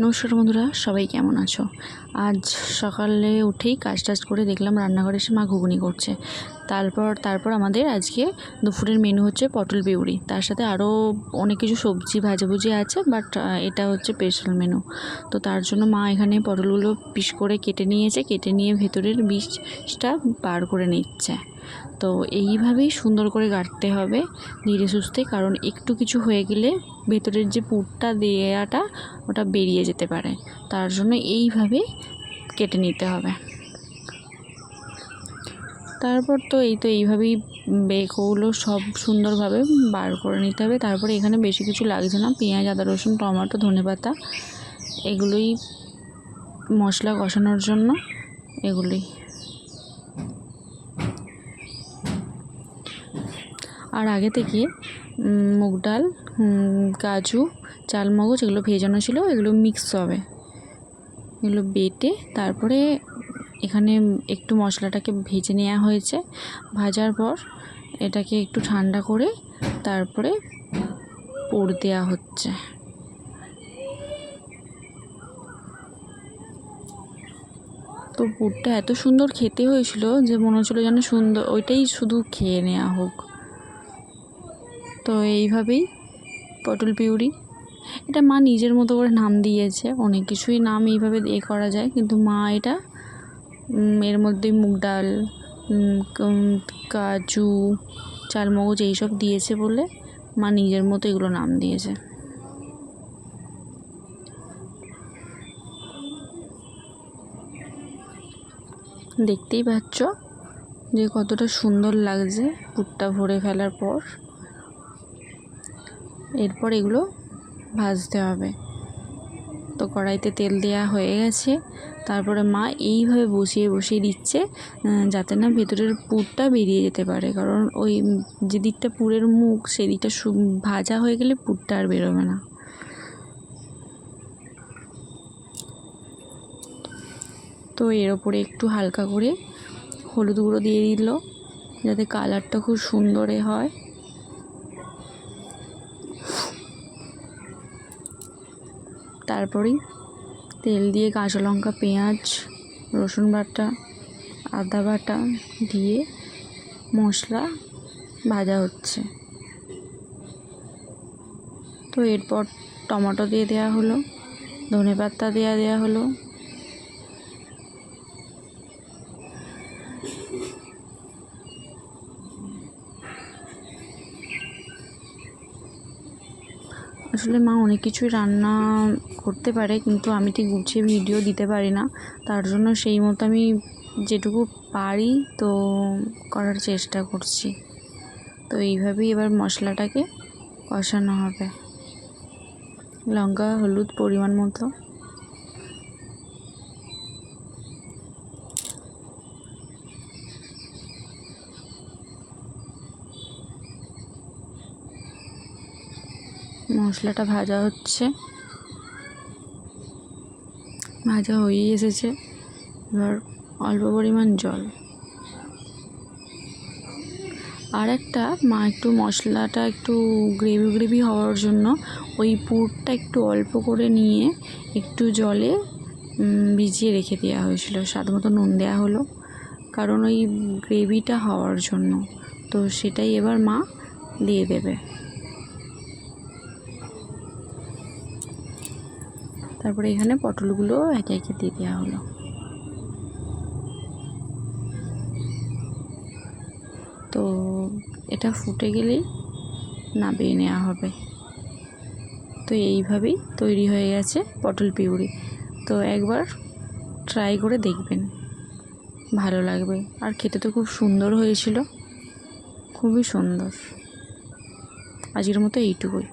নমস্কার বন্ধুরা, সবাই কেমন আছো? আজ সকালে উঠেই কাজ টাজ করে দেখলাম রান্নাঘরে এসে মা ঘুগনি করছে। তারপর তারপর আমাদের আজকে দুপুরের মেনু হচ্ছে পটল পিউরি তার সাথে আরও অনেক কিছু সবজি ভাজাভুজি আছে বাট এটা হচ্ছে স্পেশাল মেনু তো তার জন্য মা এখানে পটলগুলো পিস করে কেটে নিয়েছে। কেটে নিয়ে ভেতরের বীজটা বার করে নিচ্ছে। তো এইভাবেই সুন্দর করে কাটতে হবে ধীরে সুস্থে, কারণ একটু কিছু হয়ে গেলে ভেতরের যে পুরটা দেওয়াটা ওটা বেরিয়ে যেতে পারে। তার জন্য এইভাবে কেটে নিতে হবে। তারপর তো এই তো এইভাবেই বেকগুলো সব সুন্দরভাবে বার করে নিতে হবে। তারপরে এখানে বেশি কিছু লাগছে না। পেঁয়াজ, আদা, রসুন, টমেটো, ধনেপাতা, এগুলোই মশলা কষানোর জন্য এগুলোই। আর আগে থেকে মুগ ডাল কাজু, চালমগজ এগুলো ভেজানো ছিল, এগুলো মিক্স হবে। এগুলো বেটে তারপরে এখানে একটু মশলাটাকে ভেজে নেওয়া হয়েছে। ভাজার পর এটাকে একটু ঠান্ডা করে তারপরে পোড় দেওয়া হচ্ছে। তো পুরটা এত সুন্দর খেতে হয়েছিল যে মনে হচ্ছিল যেন সুন্দর, ওইটাই শুধু খেয়ে নেওয়া হোক। তো এইভাবেই পটল পিউরি। এটা মা নিজের মতো করে নাম দিয়েছে, অনেক কিছুই নাম এইভাবে এ করা যায়, কিন্তু মা এটা এর মধ্যে মুগ ডাল কাজু, চালমগজ এইসব দিয়েছে বলে মা নিজের মতো এগুলো নাম দিয়েছে। দেখতেই পাচ্ছ যে কতটা সুন্দর লাগছে পুরটা ভরে ফেলার পর। এরপর এগুলো ভাজতে হবে। তো কড়াইতে তেল দেওয়া হয়ে গেছে। তারপরে মা এইভাবে বসিয়ে বসিয়ে দিচ্ছে যাতে না ভেতরের পুরটা বেরিয়ে যেতে পারে। কারণ ওই যে দিকটা পুরের মুখ, সেদিকটা ভাজা হয়ে গেলে পুরটা আর বেরোবে না। তো এর ওপরে একটু হালকা করে হলুদ গুঁড়ো দিয়ে দিল, যাতে কালারটা খুব সুন্দরে হয়। তারপরেই তেল দিয়ে কাঁচা লঙ্কা, পেঁয়াজ, রসুন বাটা, আদা বাটা দিয়ে মশলা ভাজা হচ্ছে। তো এরপর টমেটো দিয়ে দেওয়া হলো ধনে পাতা দেওয়া দেওয়া হলো আসলে মা অনেক কিছুই রান্না করতে পারে, কিন্তু আমি ঠিক গুছিয়ে ভিডিও দিতে পারি না। তার জন্য সেই মতো আমি যেটুকু পারি তো করার চেষ্টা করছি। তো এইভাবেই এবার মশলাটাকে কষানো হবে। লঙ্কা, হলুদ পরিমাণ মতো। মশলাটা ভাজা হচ্ছে। ভাজা হয়েই এসেছে। এবার অল্প পরিমাণ জল। আর একটা, মা একটু মশলাটা একটু গ্রেভি গ্রেভি হওয়ার জন্য ওই পুরটা একটু অল্প করে নিয়ে একটু জলে ভিজিয়ে রেখে দেওয়া হয়েছিল। স্বাদ মতো নুন দেওয়া হলো। কারণ ওই গ্রেভিটা হওয়ার জন্য। তো সেটাই এবার মা দিয়ে দেবে। তারপরে এখানে পটলগুলো একে একে দিয়ে দেওয়া হলো। তো এটা ফুটে গেলেই নামিয়ে নেওয়া হবে। তো এইভাবেই তৈরি হয়ে গেছে পটল পিউরি। তো একবার ট্রাই করে দেখবেন, ভালো লাগবে। আর খেতে তো খুব সুন্দর হয়েছিল, খুবই সুন্দর। আজকের মতো এইটুকুই।